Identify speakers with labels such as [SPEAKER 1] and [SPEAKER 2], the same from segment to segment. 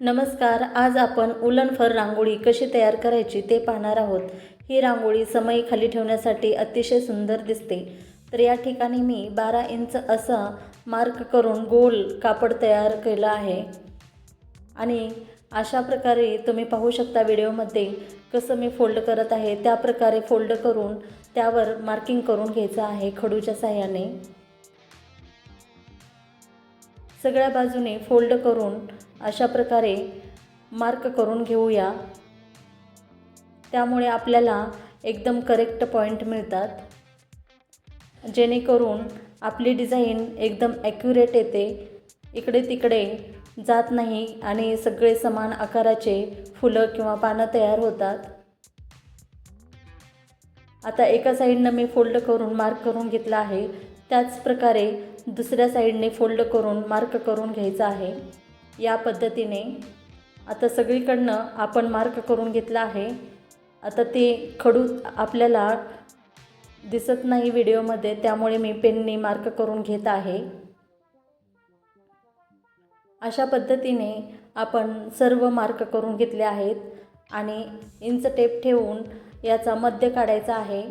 [SPEAKER 1] नमस्कार आज आपण उलनफर रांगोळी कशी तयार करायची ते पाहणार आहोत. ही रांगोळी समयी खाली ठेवण्यासाठी अतिशय सुंदर दिसते. तर या ठिकाणी मी बारा इंच असा मार्क करून गोल कापड तयार केलं आहे. आणि अशा प्रकारे तुम्ही पाहू शकता व्हिडिओमध्ये कसं मी फोल्ड करत आहे. त्या प्रकारे फोल्ड करून त्यावर मार्किंग करून घ्यायचं आहे खडूच्या साह्याने. सगळ्या बाजूने फोल्ड करून अशा प्रकारे मार्क करून घेऊया. त्यामुळे आपल्याला एकदम करेक्ट पॉईंट मिळतात. जेणेकरून आपली डिझाईन एकदम ॲक्युरेट येते. इकडे तिकडे जात नाही आणि सगळे समान आकाराचे फुलं किंवा पानं तयार होतात. आता एका साईडनं मी फोल्ड करून मार्क करून घेतला आहे. त्याच प्रकारे दुसऱ्या साईडने फोल्ड करून मार्क करून घ्यायचा आहे. या पद्धतीने आता सगळीकडनं आपण मार्क करून घेतला आहे. आता ते खडू आपल्याला दिसत नाही व्हिडिओमध्ये त्यामुळे मी पेनने मार्क करून घेत आहे. अशा पद्धतीने आपण सर्व मार्क करून घेतले आहेत आणि इंच टेप ठेवून याचा मध्य काढायचा आहे.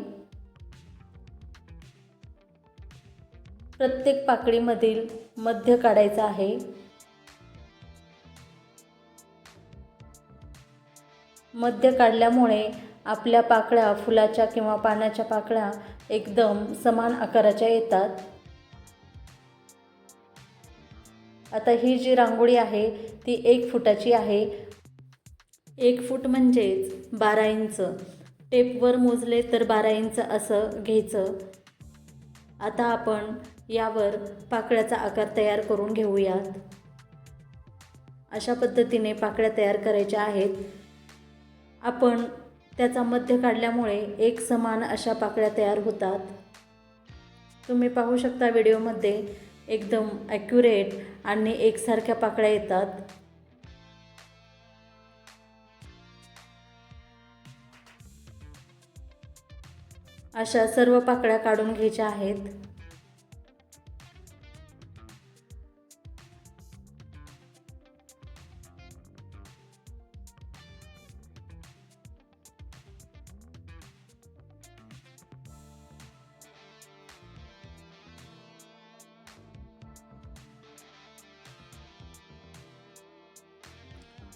[SPEAKER 1] प्रत्येक पाकळीमधील मध्य काढायचा आहे. मध्य काढल्यामुळे आपल्या पाकळ्या फुलाच्या किंवा पानाच्या पाकळ्या एकदम समान आकाराच्या येतात. आता ही जी रांगोळी आहे ती एक फुटाची आहे. एक फूट म्हणजेच बारा इंच. टेपवर मोजले तर बारा इंच असं घ्यायचं. आता आपण यावर पाकळ्याचा आकार तयार करून घेऊयात. अशा पद्धतीने पाकळ्या तयार करायच्या आहेत. आपण त्याचा मध्य काढल्यामुळे एक समान अशा पाकळ्या तयार होतात. तुम्ही पाहू शकता व्हिडिओमध्ये एकदम ॲक्युरेट आणि एकसारख्या पाकळ्या येतात. अशा सर्व पाकळ्या काढून घ्यायच्या आहेत.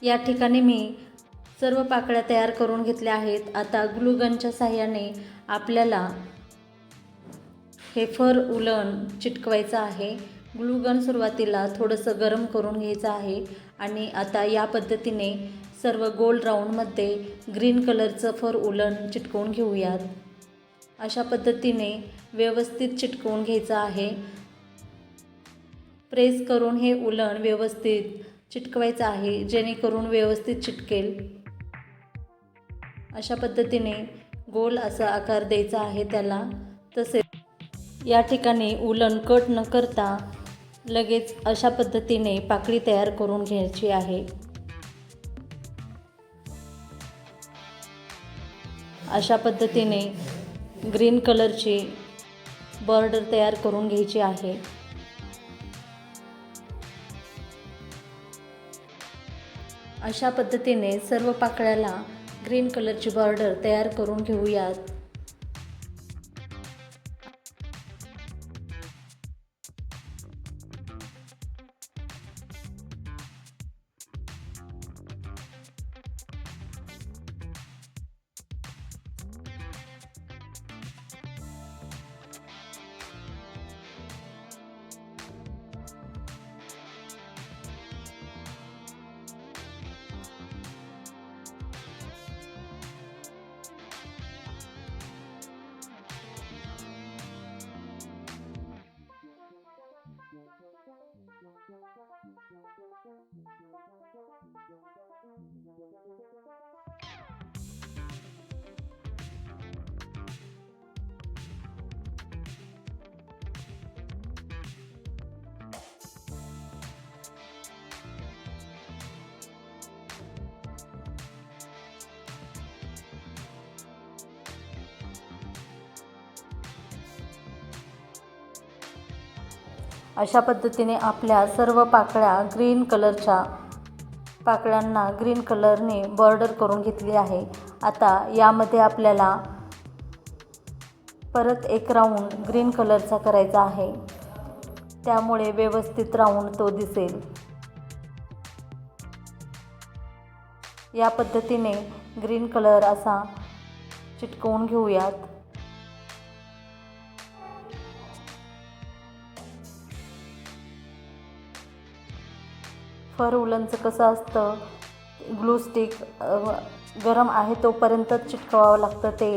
[SPEAKER 1] या ठिकाणी मी सर्व पाकळ्या तयार करून घेतल्या आहेत. आता ग्लूगनच्या साह्याने आपल्याला हे फर उलन चिटकवायचं आहे. ग्लूगन सुरुवातीला थोडंसं गरम करून घ्यायचं आहे आणि आता या पद्धतीने सर्व गोल राऊंडमध्ये ग्रीन कलरचं फर उलन चिटकवून घेऊयात. अशा पद्धतीने व्यवस्थित चिटकवून घ्यायचं आहे. प्रेस करून हे उलन व्यवस्थित चिटकवायचं आहे जेणेकरून व्यवस्थित चिटकेल. अशा पद्धतीने गोल असा आकार द्यायचा आहे त्याला. तसेच या ठिकाणी उलन कट न करता लगेच अशा पद्धतीने पाकळी तयार करून घ्यायची आहे. अशा पद्धतीने ग्रीन कलरची बॉर्डर तयार करून घ्यायची आहे. अशा पद्धतीने सर्व पाकळ्याला ग्रीन कलरची बॉर्डर तयार करून घेऊयात. Thank you. अशा पद्धतीने आपल्या सर्व पाकळ्या ग्रीन कलरच्या पाकळ्यांना ग्रीन कलरने बॉर्डर करून घेतली आहे. आता यामध्ये आपल्याला परत एक राऊंड ग्रीन कलरचा करायचा आहे. त्यामुळे व्यवस्थित राऊंड तो दिसेल. या पद्धतीने ग्रीन कलर असा चिटकवून घेऊयात. फर उलनचं कसं असतं? ग्लू स्टिक गरम आहे तोपर्यंतच चिटकवावं लागतं ते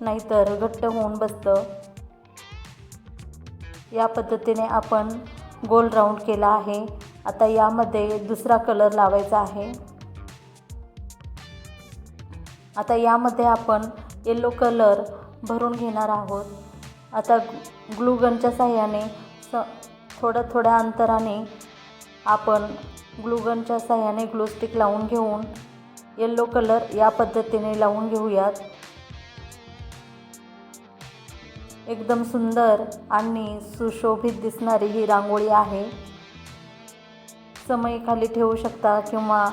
[SPEAKER 1] नाहीतर घट्ट होऊन बसतं. या पद्धतीने आपण गोल राऊंड केला आहे. आता यामध्ये दुसरा कलर लावायचा आहे. आता यामध्ये आपण येलो कलर भरून घेणार आहोत. आता ग्लू गनच्या साह्याने स थोड्या थोड्या अंतराने आपण ग्लूगनच्या साह्याने ग्लोस्टिक लावून घेऊन येल्लो कलर या पद्धतीने लावून घेऊयात. एकदम सुंदर आणि सुशोभित दिसणारी ही रांगोळी आहे. समय खाली ठेवू शकता किंवा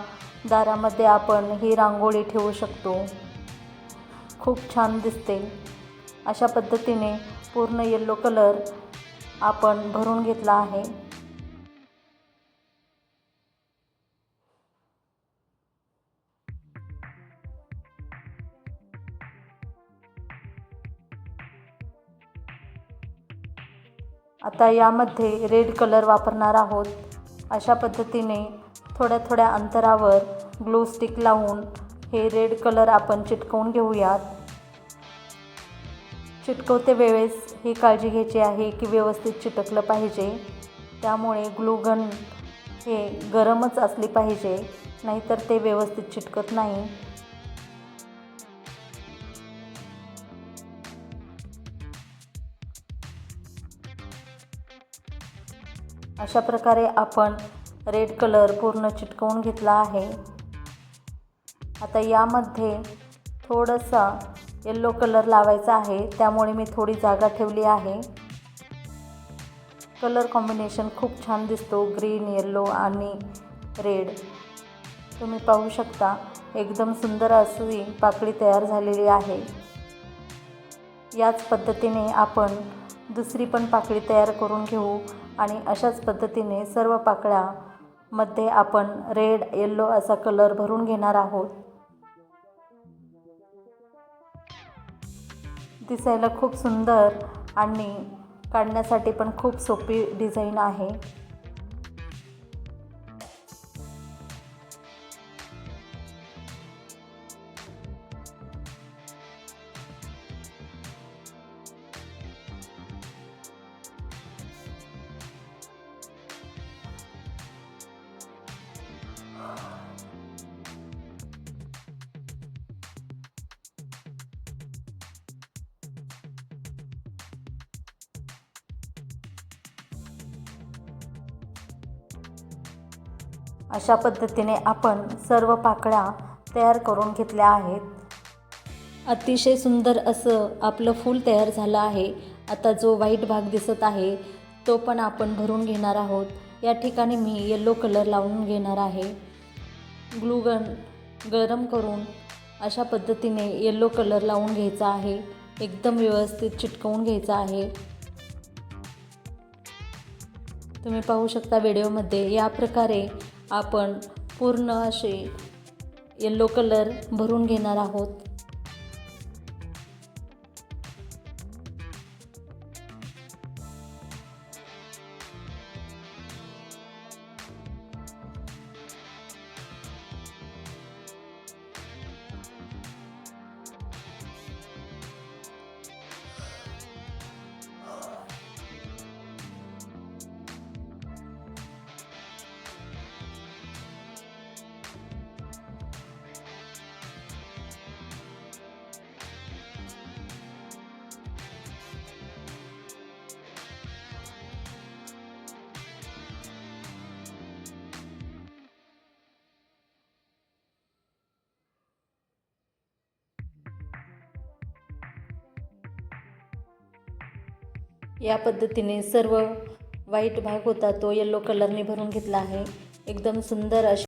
[SPEAKER 1] दारामध्ये आपण ही रांगोळी ठेवू शकतो. खूप छान दिसते. अशा पद्धतीने पूर्ण येल्लो कलर आपण भरून घेतला आहे. आता यामध्ये रेड कलर वापरणार आहोत. अशा पद्धतीने थोड्या थोड्या अंतरावर ग्लू स्टिक लावून हे रेड कलर आपण चिटकवून घेऊयात. चिटकवते वेळेस ही काळजी घ्यायची आहे की व्यवस्थित चिटकलं पाहिजे. त्यामुळे ग्लूगन हे गरमच असली पाहिजे नाहीतर ते व्यवस्थित चिटकत नाही. अशा प्रकारे आपण रेड कलर पूर्ण चिटकवून घेतला आहे. आता यामध्ये थोडंसं येल्लो कलर लावायचा आहे. त्यामुळे मी थोडी जागा ठेवली आहे. कलर कॉम्बिनेशन खूप छान दिसतो. ग्रीन येल्लो आणि रेड तुम्ही पाहू शकता एकदम सुंदर अशी पाकळी तयार झालेली आहे. याच पद्धतीने आपण दुसरी पण पाकळी तयार करून घेऊ. आणि अशाच पद्धतीने सर्व पाकळ्यामध्ये आपण रेड येल्लो असा कलर भरून घेणार आहोत. दिसायला खूप सुंदर आणि काढण्यासाठी पण खूप सोपी डिझाईन आहे. अशा पद्धतीने आपण सर्व पाकळ्या तयार करून घेतल्या आहेत. अतिशय सुंदर असं आपलं फूल तयार झालं आहे. आता जो व्हाईट भाग दिसत आहे तो पण आपण भरून घेणार आहोत. या ठिकाणी मी येल्लो कलर लावून घेणार आहे. ग्लूगन गरम करून अशा पद्धतीने येल्लो कलर लावून घ्यायचा आहे. एकदम व्यवस्थित चिटकवून घ्यायचा आहे. तुम्ही पाहू शकता व्हिडिओमध्ये या प्रकारे आपण पूर्ण असे येल्लो कलर भरून घेणार आहोत. या पद्धतीने सर्व व्हाईट भाग होता तो येल्लो कलरने भरून घेतला आहे. एकदम सुंदर अशी